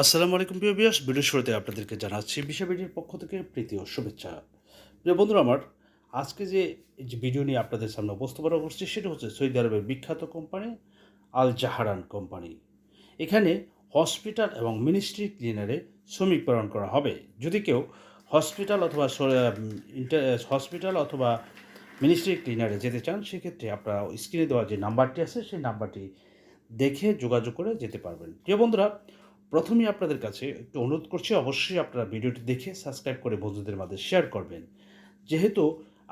আসসালামু আলাইকুম প্রিয় বিয়াস ভিডিও শুরুতে আপনাদেরকে জানাচ্ছি বিষয়বিডির পক্ষ থেকে প্রীতি ও শুভেচ্ছা। প্রিয় বন্ধুরা আমার, আজকে যে যে ভিডিও নিয়ে আপনাদের সামনে উপস্থাপনা করছি সেটা হচ্ছে সৌদি আরবের বিখ্যাত কোম্পানি আল জাহারান কোম্পানি। এখানে হসপিটাল এবং মিনিস্ট্রি ক্লিনারে শ্রমিক প্রেরণ করা হবে। যদি কেউ হসপিটাল অথবা হসপিটাল অথবা মিনিস্ট্রি ক্লিনারে যেতে চান, সেক্ষেত্রে আপনারা স্ক্রিনে দেওয়া যে নাম্বারটি আছে, সেই নাম্বারটি দেখে যোগাযোগ করে যেতে পারবেন। প্রিয় বন্ধুরা প্রথমেই আপনাদের কাছে একটু অনুরোধ করছি, অবশ্যই আপনারা ভিডিওটি দেখে সাবস্ক্রাইব করে বন্ধুদের মাঝে শেয়ার করবেন। যেহেতু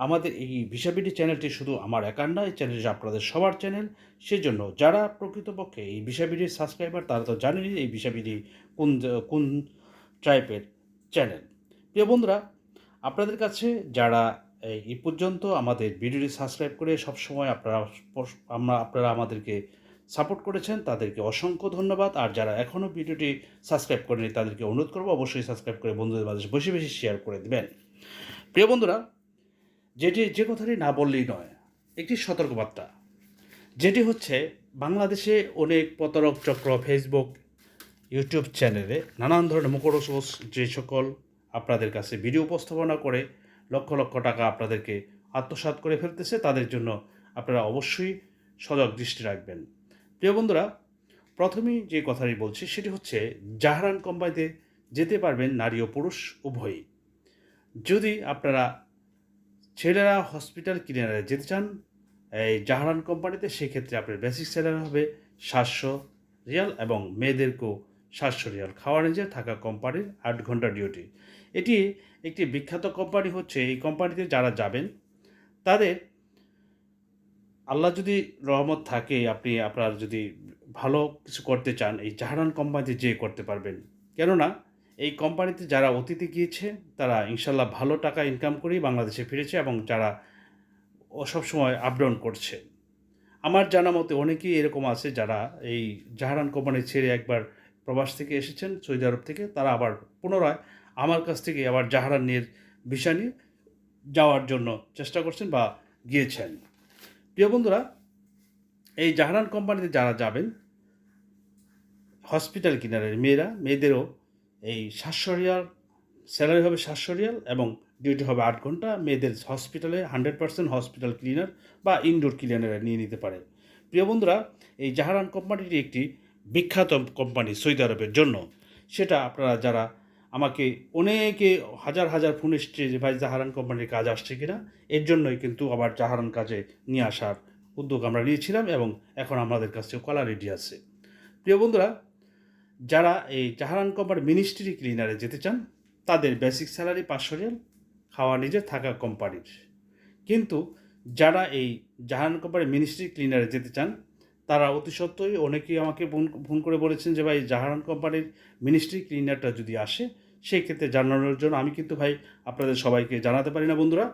আমাদের এই ভিসাবিডি চ্যানেলটি শুধু আমার একার নয়, এই চ্যানেলটি আপনাদের সবার চ্যানেল, সেজন্য যারা প্রকৃতপক্ষে এই ভিসাবিডির সাবস্ক্রাইবার তারা তো জানেনই এই ভিসাবিডি কোন কোন টাইপের চ্যানেল প্রিয় বন্ধুরা, আপনাদের কাছে যারা এই পর্যন্ত আমাদের ভিডিওটি সাবস্ক্রাইব করে সবসময় আপনারা, আমরা, আপনারা আমাদেরকে সাপোর্ট করেছেন, তাদেরকে অসংখ্য ধন্যবাদ। আর যারা এখনও ভিডিওটি সাবস্ক্রাইব করেনি তাদেরকে অনুরোধ করব অবশ্যই সাবস্ক্রাইব করে বন্ধুদের মাঝে বেশি বেশি শেয়ার করে দেবেন। প্রিয় বন্ধুরা, যেটি যে কথাটি না বললেই নয়, একটি সতর্কবার্তা। যেটি হচ্ছে, বাংলাদেশে অনেক প্রতারক চক্র ফেসবুক ইউটিউব চ্যানেলে নানান ধরনের মুখরোচ যে সকল আপনাদের কাছে ভিডিও উপস্থাপনা করে লক্ষ লক্ষ টাকা আপনাদেরকে আত্মসাৎ করে ফেলতেছে, তাদের জন্য আপনারা অবশ্যই সজাগ দৃষ্টি রাখবেন। প্রিয় বন্ধুরা, প্রথমেই যে কথাটি বলছি সেটি হচ্ছে, জাহারান কোম্পানিতে যেতে পারবেন নারী ও পুরুষ উভয়ই। যদি আপনারা ছেলেরা হসপিটাল ক্লিনারে যেতে চান, এই জাহারান কোম্পানিতে সেক্ষেত্রে আপনার বেসিক স্যালারি হবে সাতশো রিয়াল এবং মেয়েদেরকেও সাতশো রিয়াল। খাওয়া নিজে, থাকা কোম্পানির আট ঘণ্টা ডিউটি। এটি একটি বিখ্যাত কোম্পানি হচ্ছে, এই কোম্পানিতে যারা যাবেন, তাদের আল্লাহ যদি রহমত থাকে, আপনি আপনার যদি ভালো কিছু করতে চান, এই জাহারান কোম্পানিতে যেয়ে করতে পারবেন। কেননা, এই কোম্পানিতে যারা অতীতে গিয়েছে, তারা ইনশাল্লাহ ভালো টাকা ইনকাম করেই বাংলাদেশে ফিরেছে এবং যারা ও সবসময় আপ ডাউন করছে। আমার জানা মতে অনেকেই এরকম আছে যারা এই জাহারান কোম্পানি ছেড়ে একবার প্রবাস থেকে এসেছেন সৌদি আরব থেকে, তারা আবার পুনরায় আমার কাছ থেকে আবার জাহারানের বিষয় নিয়ে যাওয়ার জন্য চেষ্টা করছেন বা গিয়েছেন। প্রিয় বন্ধুরা, এই জাহারান কোম্পানিতে যারা যাবেন, হসপিটাল কিনারের মেয়েরা, মেয়েদেরও এই সাতশো স্যালারি হবে সাতশো এবং ডিউটি হবে আট ঘণ্টা। মেয়েদের হসপিটালে হান্ড্রেড পার্সেন্ট হসপিটাল ক্লিনার বা ইনডোর ক্লিনারে নিয়ে নিতে পারে। প্রিয় বন্ধুরা, এই জাহারান কোম্পানিটি একটি বিখ্যাত কোম্পানি সৌদি আরবের জন্য। সেটা আপনারা যারা আমাকে অনেকে হাজার হাজার ফোন এসছে যে, ভাই, জাহারান কোম্পানির কাজ আসছে কিনা? এর জন্যই কিন্তু আবার জাহারান কাজে নিয়ে আসার উদ্যোগ আমরা নিয়েছিলাম এবং এখন আমাদের কাছে কলা রেডি আছে। প্রিয় বন্ধুরা, যারা এই জাহারান কোম্পানি মিনিস্ট্রি ক্লিনারে যেতে চান, তাদের বেসিক স্যালারি পাঁচশো রিয়াল, খাওয়া নিজে থাকা কোম্পানির। কিন্তু যারা এই জাহারান কোম্পানি মিনিস্ট্রি ক্লিনারে যেতে চান, তারা অতি সত্ত্বই অনেকেই আমাকে ফোন ফোন করে বলেছেন যে, ভাই, জাহারান কোম্পানির মিনিস্ট্রি ক্লিনারটা যদি আসে সেই ক্ষেত্রে জানানোর জন্য আমি কিন্তু ভাই আপনাদের সবাইকে জানাতে পারি না বন্ধুরা।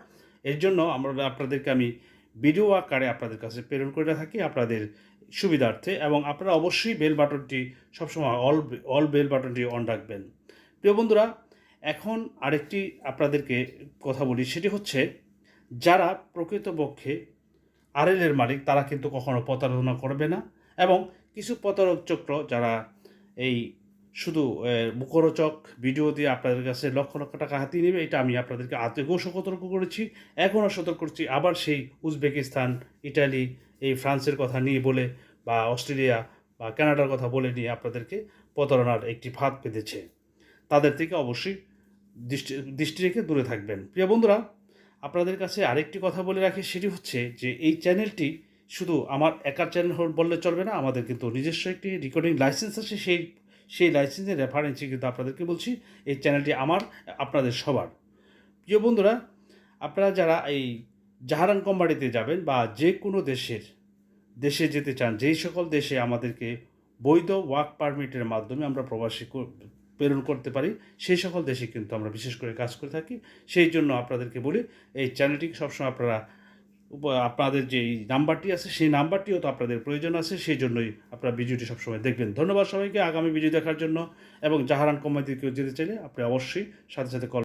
এর জন্য আমরা আপনাদেরকে আমি ভিডিও আকারে আপনাদের কাছে প্রেরণ করে থাকি আপনাদের সুবিধার্থে এবং আপনারা অবশ্যই বেল বাটনটি সবসময় অল অল বেল বাটনটি অন রাখবেন। প্রিয় বন্ধুরা, এখন আরেকটি আপনাদেরকে কথা বলি, সেটি হচ্ছে যারা প্রকৃতপক্ষে আরএলের মালিক, তারা কিন্তু কখনো প্রতারণা করবে না এবং কিছু প্রতারক চক্র যারা এই শুধু মুখরোচক ভিডিও দিয়ে আপনাদের কাছে লক্ষ লক্ষ টাকা হাতিয়ে নেবে, এটা আমি আপনাদেরকে আগেও সতর্ক করেছি, এখনও সতর্ক করছি, আবার সেই উজবেকিস্তান, ইটালি, এই ফ্রান্সের কথা নিয়ে বলে বা অস্ট্রেলিয়া বা কানাডার কথা বলে নিয়ে আপনাদেরকে প্রতারণার একটি ফাঁদ পেতেছে তাদের থেকে অবশ্যই দৃষ্টি দৃষ্টি রেখে দূরে থাকবেন। প্রিয় বন্ধুরা, আপনাদের কাছে আরেকটি কথা বলে রাখি, সেটি হচ্ছে যে এই চ্যানেলটি শুধু আমার একার চ্যানেল বললে চলবে না, আমাদের কিন্তু নিজস্ব একটি রেকর্ডিং লাইসেন্স আছে, সেই সেই লাইসেন্সের রেফারেন্সে কিন্তু আপনাদেরকে বলছি, এই চ্যানেলটি আমার, আপনাদের সবার। প্রিয় বন্ধুরা, আপনারা যারা এই জাহারান কোম্পানিতে যাবেন বা যে কোনো দেশের, দেশে যেতে চান, যেই সকল দেশে আমাদেরকে বৈধ ওয়ার্ক পারমিটের মাধ্যমে আমরা প্রবাসী প্রেরণ করতে পারি, সেই সকল দেশে কিন্তু আমরা বিশেষ করে কাজ করে থাকি। সেই জন্য আপনাদেরকে বলি, এই চ্যানেলটিকে সবসময় আপনারা আপনাদের যে নাম্বারটি আছে, সেই নাম্বারটিও তো আপনাদের প্রয়োজন আছে সেই জন্যই আপনারা ভিডিওটি সবসময় দেখবেন। ধন্যবাদ সবাইকে, আগামী ভিডিও দেখার জন্য এবং জাহারান কমাইতে কেউ যেতে চাইলে আপনি অবশ্যই সাথে সাথে কল